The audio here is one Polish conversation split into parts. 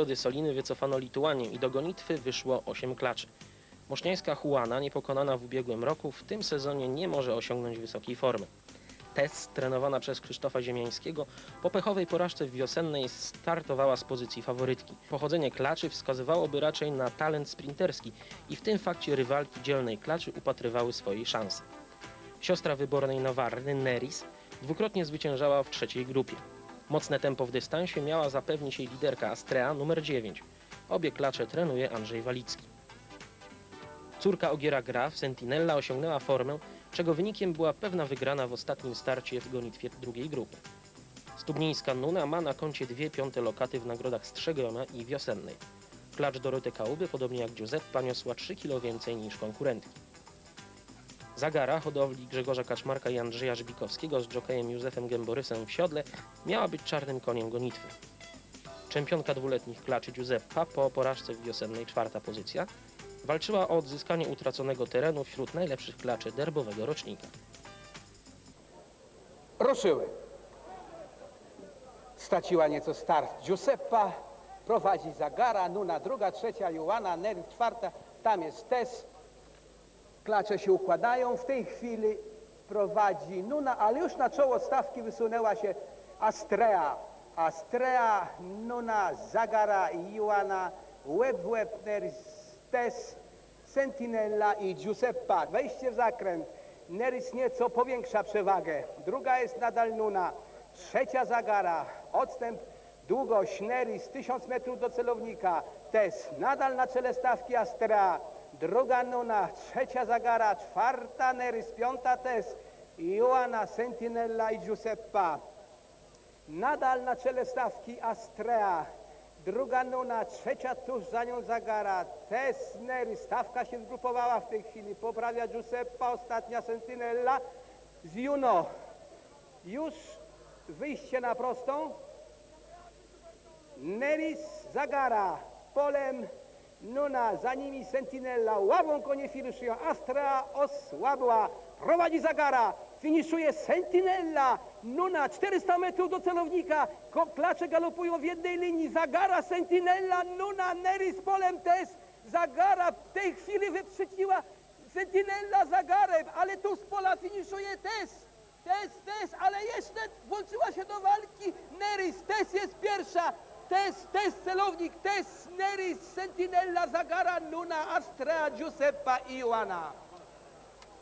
Wody Soliny wycofano Lituanię i do gonitwy wyszło 8 klaczy. Moszniańska Huana, niepokonana w ubiegłym roku, w tym sezonie nie może osiągnąć wysokiej formy. Tess, trenowana przez Krzysztofa Ziemiańskiego, po pechowej porażce w wiosennej startowała z pozycji faworytki. Pochodzenie klaczy wskazywałoby raczej na talent sprinterski i w tym fakcie rywalki dzielnej klaczy upatrywały swojej szansy. Siostra wybornej Nawarry, Neris, dwukrotnie zwyciężała w trzeciej grupie. Mocne tempo w dystansie miała zapewnić jej liderka Astrea numer 9. Obie klacze trenuje Andrzej Walicki. Córka Ogiera Graf, Sentinella, osiągnęła formę, czego wynikiem była pewna wygrana w ostatnim starcie w gonitwie drugiej grupy. Stubnińska Nuna ma na koncie dwie piąte lokaty w nagrodach Strzegoma i Wiosennej. Klacz Doroty Kałuby, podobnie jak Giuseppa, niosła 3 kg więcej niż konkurentki. Zagara hodowli Grzegorza Kaczmarka i Andrzeja Żbikowskiego z jokejem Józefem Gęborysem w siodle miała być czarnym koniem gonitwy. Czempionka dwuletnich klaczy Giuseppa po porażce w wiosennej czwarta pozycja walczyła o odzyskanie utraconego terenu wśród najlepszych klaczy derbowego rocznika. Ruszyły. Straciła nieco start Giuseppa, prowadzi Zagara, Nuna druga, trzecia Joanna, Nery czwarta, tam jest Tess. Klacze się układają, w tej chwili prowadzi Nuna, ale już na czoło stawki wysunęła się Astrea. Astrea, Nuna, Zagara i Joanna, łeb w łeb, Nery, Tess, Sentinella i Giuseppa. Wejście w zakręt. Nerys nieco powiększa przewagę. Druga jest nadal Nuna. Trzecia Zagara. Odstęp, długość Nerys 1000 metrów do celownika. Tess nadal na czele stawki Astra. Druga Nuna. Trzecia Zagara. Czwarta Nerys. Piąta Tess. Joanna, Sentinella i Giuseppa. Nadal na czele stawki Astrea. Druga Nuna, trzecia tuż za nią Zagara. Tesnery, stawka się zgrupowała w tej chwili. Poprawia Giuseppa, ostatnia Sentinella z Juno. Już wyjście na prostą. Neris, Zagara, polem Nuna, za nimi Sentinella, łabą konie finiszują, Astra osłabła, prowadzi Zagara, finiszuje Sentinella, Nuna, 400 metrów do celownika, klacze galopują w jednej linii, Zagara, Sentinella, Nuna, Neris, polem też, Zagara w tej chwili wyprzedziła Sentinella Zagarę, ale tu z pola finiszuje też. Tess, Tess, ale jeszcze włączyła się do walki. Neris, Tess jest pierwsza, Tess, Tess celownik, Tess, Neris, Sentinella, Zagara, Nuna, Astrea, Giuseppa i Joanna.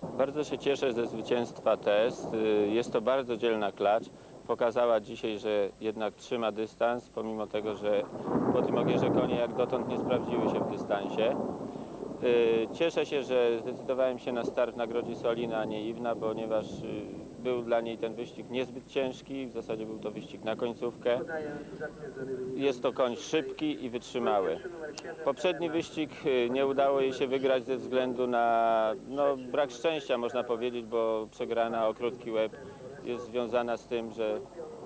Bardzo się cieszę ze zwycięstwa test. Y, Jest to bardzo dzielna klacz. Pokazała dzisiaj, że jednak trzyma dystans, pomimo tego, że po tym ogierze konie jak dotąd nie sprawdziły się w dystansie. Y, Cieszę się, że zdecydowałem się na start w Nagrodzie Solina, a nie Iwna, ponieważ y, był dla niej ten wyścig niezbyt ciężki. W zasadzie był to wyścig na końcówkę. Jest to koń szybki i wytrzymały. Poprzedni wyścig y, nie udało jej się wygrać ze względu na no, brak szczęścia, można powiedzieć, bo przegrana o krótki łeb jest związana z tym, że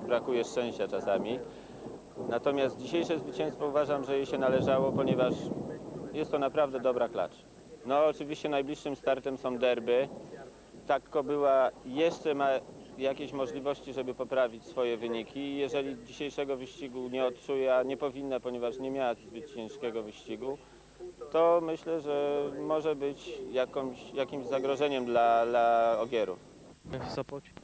brakuje szczęścia czasami. Natomiast dzisiejsze zwycięstwo uważam, że jej się należało, ponieważ jest to naprawdę dobra klacz. No oczywiście najbliższym startem są derby. Tak Kobyła jeszcze ma jakieś możliwości, żeby poprawić swoje wyniki. Jeżeli dzisiejszego wyścigu nie odczuje, a nie powinna, ponieważ nie miała zbyt ciężkiego wyścigu, to myślę, że może być jakąś, jakimś zagrożeniem dla, dla ogierów. W.